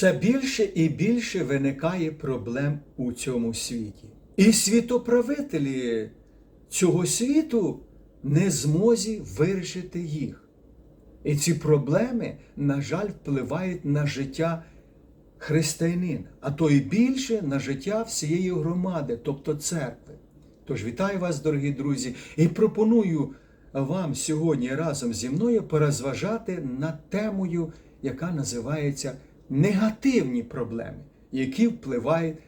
все більше і більше виникає проблем у цьому світі. І світоправителі цього світу не змозі вирішити їх. І ці проблеми, на жаль, впливають на життя християнина, а то і більше на життя всієї громади, тобто церкви. Тож вітаю вас, дорогі друзі, і пропоную вам сьогодні разом зі мною порозважати над темою, яка називається негативні проблеми, які впливають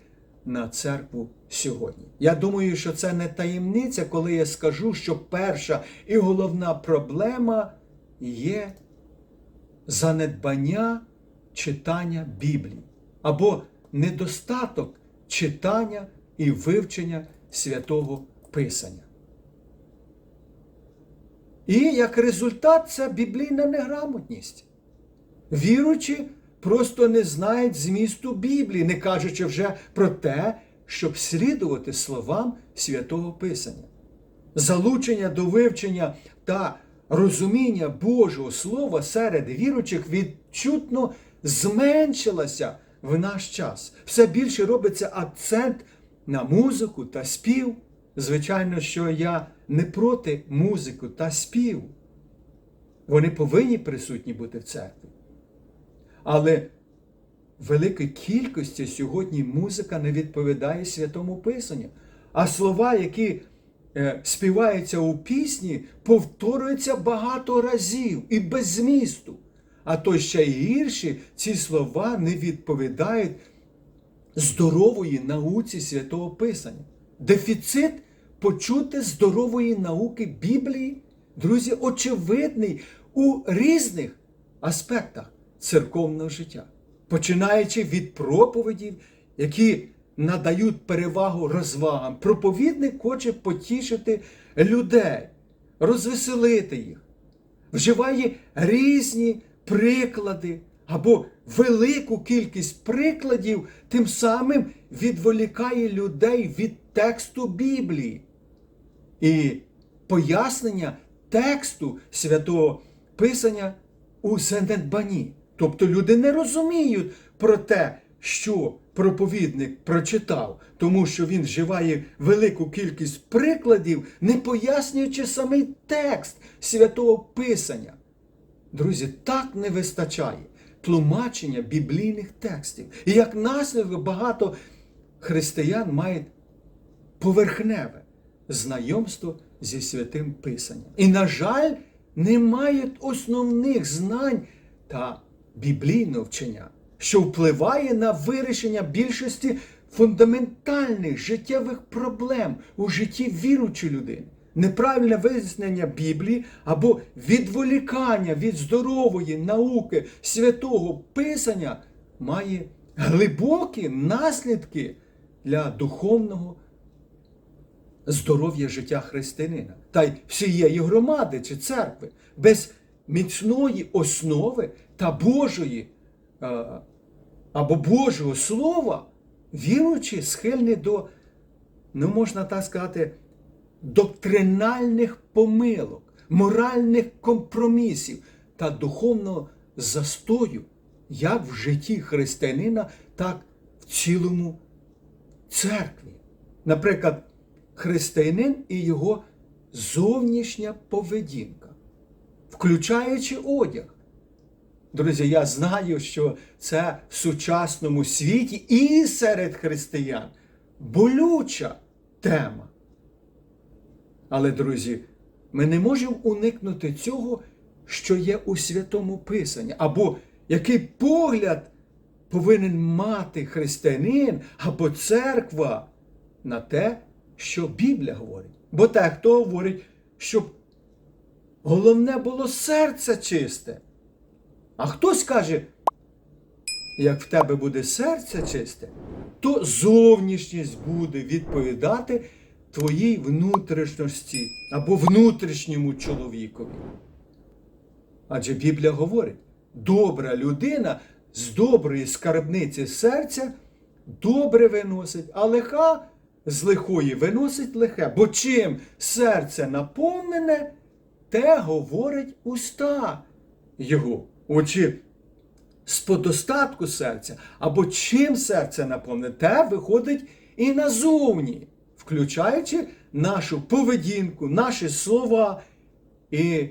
на церкву сьогодні. Я думаю, що це не таємниця, коли я скажу, що перша і головна проблема є занедбання читання Біблії або недостаток читання і вивчення святого Писання. І як результат це біблійна неграмотність. Віруючі просто не знають змісту Біблії, не кажучи вже про те, щоб слідувати словам святого Писання. Залучення до вивчення та розуміння Божого Слова серед віруючих відчутно зменшилося в наш час. Все більше робиться акцент на музику та спів. Звичайно, що я не проти музику та спів. Вони повинні присутні бути в церкві. Але великій кількості сьогодні музика не відповідає святому Писанню. А слова, які е, співаються у пісні, повторюються багато разів і без змісту. А то ще й гірші ці слова не відповідають здорової науці святого Писання. Дефіцит почути здорової науки Біблії, друзі, очевидний у різних аспектах церковного життя, починаючи від проповідів, які надають перевагу розвагам. Проповідник хоче потішити людей, розвеселити їх, вживає різні приклади або велику кількість прикладів, тим самим відволікає людей від тексту Біблії. І пояснення тексту святого Писання у занедбанні. Тобто люди не розуміють про те, що проповідник прочитав, тому що він вживає велику кількість прикладів, не пояснюючи самий текст святого Писання. Друзі, так не вистачає тлумачення біблійних текстів. І як наслідок багато християн мають поверхневе знайомство зі святим Писанням. І, на жаль, не мають основних знань та біблійного вчення, що впливає на вирішення більшості фундаментальних життєвих проблем у житті віруючої людини. Неправильне вияснення Біблії або відволікання від здорової науки святого Писання має глибокі наслідки для духовного здоров'я життя християнина та й всієї громади чи церкви без міцної основи та Божої е, або Божого Слова, віруючи, схильні до, ну можна так сказати, доктринальних помилок, моральних компромісів та духовного застою, як в житті християнина, так в цілому церкві. Наприклад, християнин і його зовнішня поведінка, включаючи одяг. Друзі, я знаю, що це в сучасному світі і серед християн болюча тема. Але, друзі, ми не можемо уникнути цього, що є у святому Писанні, або який погляд повинен мати християнин або церква на те, що Біблія говорить. Бо те, хто говорить, щоб головне було серце чисте. А хтось каже, як в тебе буде серце чисте, то зовнішність буде відповідати твоїй внутрішності або внутрішньому чоловікові. Адже Біблія говорить, добра людина з доброї скарбниці серця добре виносить, а лиха з лихої виносить лихе. Бо чим серце наповнене, те говорить уста його. Отже, з подостатку серця, або чим серце наповнене, те виходить і назовні, включаючи нашу поведінку, наші слова і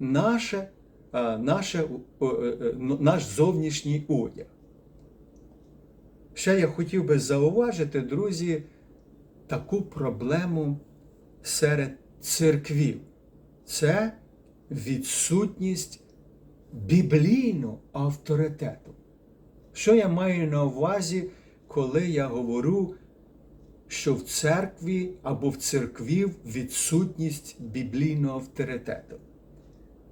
наше, е, наше, е, е, наш зовнішній одяг. Ще я хотів би зауважити, друзі, таку проблему серед церквів. Це відсутність біблійного авторитету. Що я маю на увазі, коли я говорю, що в церкві або в церкві відсутність біблійного авторитету?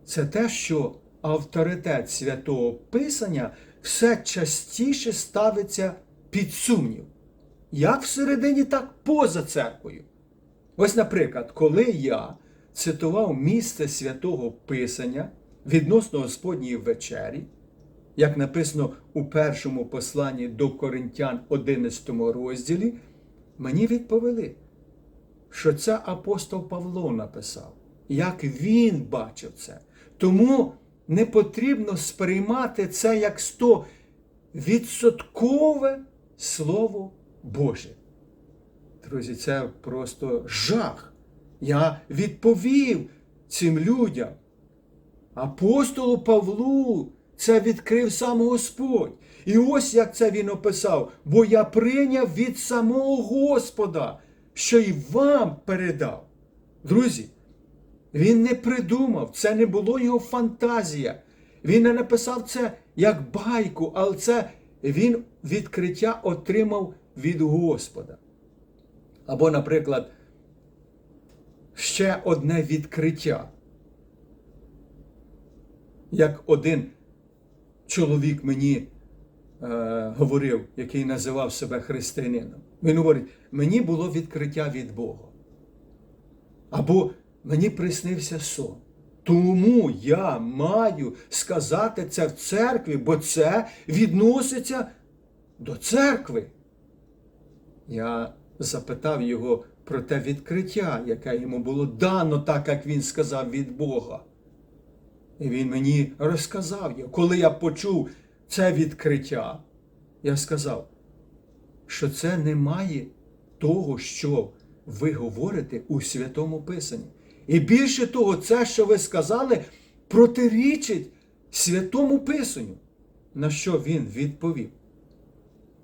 Це те, що авторитет святого Писання все частіше ставиться під сумнів. Як всередині, так поза церквою. Ось, наприклад, коли я цитував місце святого Писання відносно Господньої вечері, як написано у першому посланні до Коринтян 11 розділі, мені відповіли, що це апостол Павло написав, як він бачив це. Тому не потрібно сприймати це як сто відсоткове Слово Боже. Друзі, це просто жах. Я відповів цим людям. Апостолу Павлу це відкрив сам Господь. І ось як це він описав, бо я прийняв від самого Господа, що й вам передав. Друзі, він не придумав, це не було його фантазія. Він не написав це як байку, але це він відкриття отримав від Господа. Або, наприклад, ще одне відкриття. Як один чоловік мені е, говорив, який називав себе християнином. Він говорить, мені було відкриття від Бога. Або мені приснився сон. Тому я маю сказати це в церкві, бо це відноситься до церкви. Я запитав його про те відкриття, яке йому було дано, так як він сказав від Бога. І він мені розказав, коли я почув це відкриття, я сказав, що це немає того, що ви говорите у Святому Писанні. І більше того, це, що ви сказали, протирічить Святому Писанню, на що він відповів.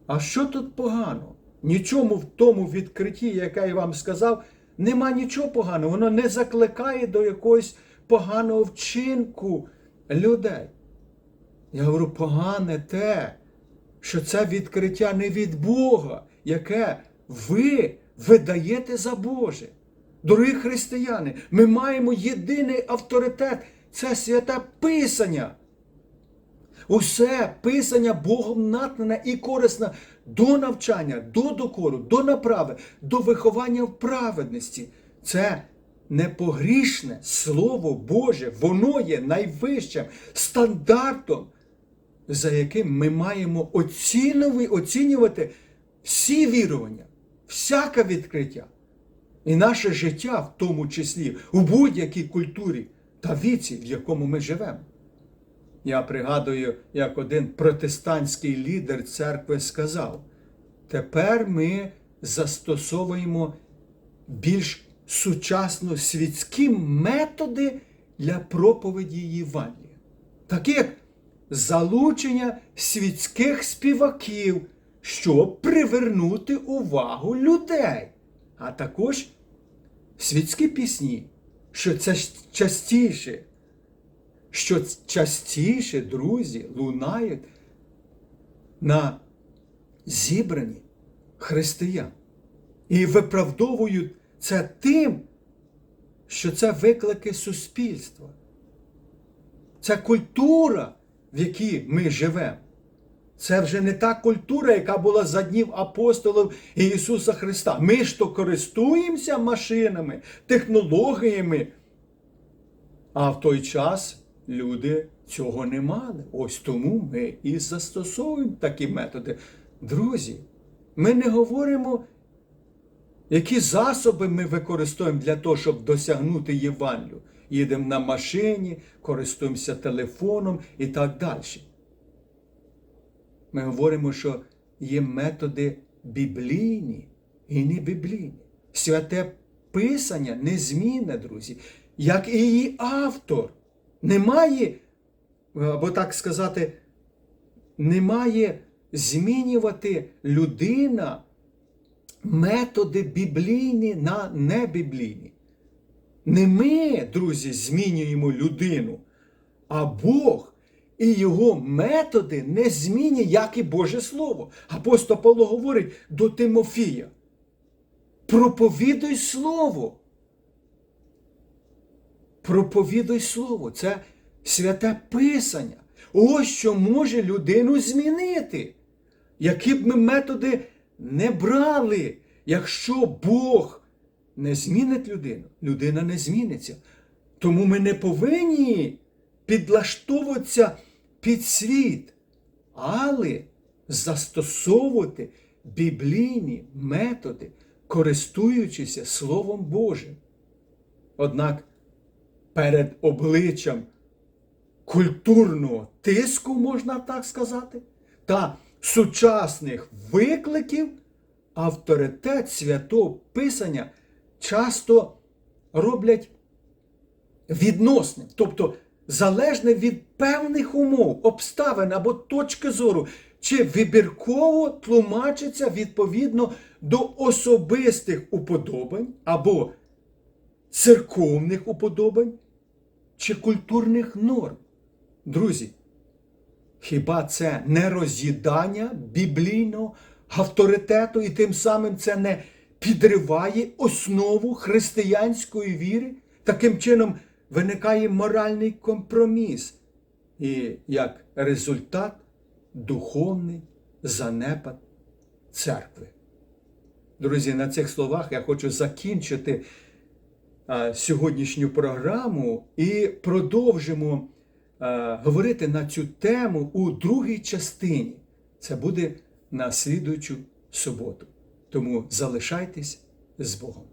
А що тут погано? Нічому в тому відкритті, яке я вам сказав, нема нічого поганого. Воно не закликає до якогось поганого вчинку людей. Я говорю, погане те, що це відкриття не від Бога, яке ви видаєте за Боже. Дорогі християни, ми маємо єдиний авторитет це святе Писання. Усе писання Богом натнене і корисне до навчання, до докору, до направи, до виховання в праведності. Це непогрішне Слово Боже, воно є найвищим стандартом, за яким ми маємо оцінювати всі вірування, всяке відкриття. І наше життя, в тому числі, у будь-якій культурі та віці, в якому ми живемо. Я пригадую, як один протестантський лідер церкви сказав: тепер ми застосовуємо більш сучасно світські методи для проповіді Євангелія, такі як залучення світських співаків, щоб привернути увагу людей, а також світські пісні, що це частіше що частіше друзі лунають на зібрані християн. І виправдовують це тим, що це виклики суспільства. Це культура, в якій ми живемо. Це вже не та культура, яка була за днів апостолів Ісуса Христа. Ми ж то користуємося машинами, технологіями. А в той час люди цього не мали. Ось тому ми і застосовуємо такі методи. Друзі, ми не говоримо, які засоби ми використовуємо для того, щоб досягнути Євангелію. Їдемо на машині, користуємося телефоном і так далі. Ми говоримо, що є методи біблійні і не біблійні. Святе Писання незмінне, друзі, як і її автор. Немає, або так сказати, немає змінювати людина методи біблійні на небіблійні. Не ми, друзі, змінюємо людину, а Бог і його методи не змінює, як і Боже Слово. Апостол Павло говорить до Тимофія. Проповідуй Слово. Проповідуй Слово. Це святе Писання. Ось що може людину змінити. Які б ми методи не брали, якщо Бог не змінить людину, людина не зміниться. Тому ми не повинні підлаштовуватися під світ, але застосовувати біблійні методи, користуючися Словом Божим. Однак перед обличчям культурного тиску, можна так сказати, та сучасних викликів авторитет святого Писання часто роблять відносне, тобто залежне від певних умов, обставин або точки зору, чи вибірково тлумачиться відповідно до особистих уподобань або церковних уподобань чи культурних норм. Друзі, хіба це не роз'їдання біблійного авторитету і тим самим це не підриває основу християнської віри? Таким чином виникає моральний компроміс і як результат духовний занепад церкви. Друзі, на цих словах я хочу закінчити сьогоднішню програму і продовжимо говорити на цю тему у другій частині. Це буде на слідуючу суботу. Тому залишайтесь з Богом.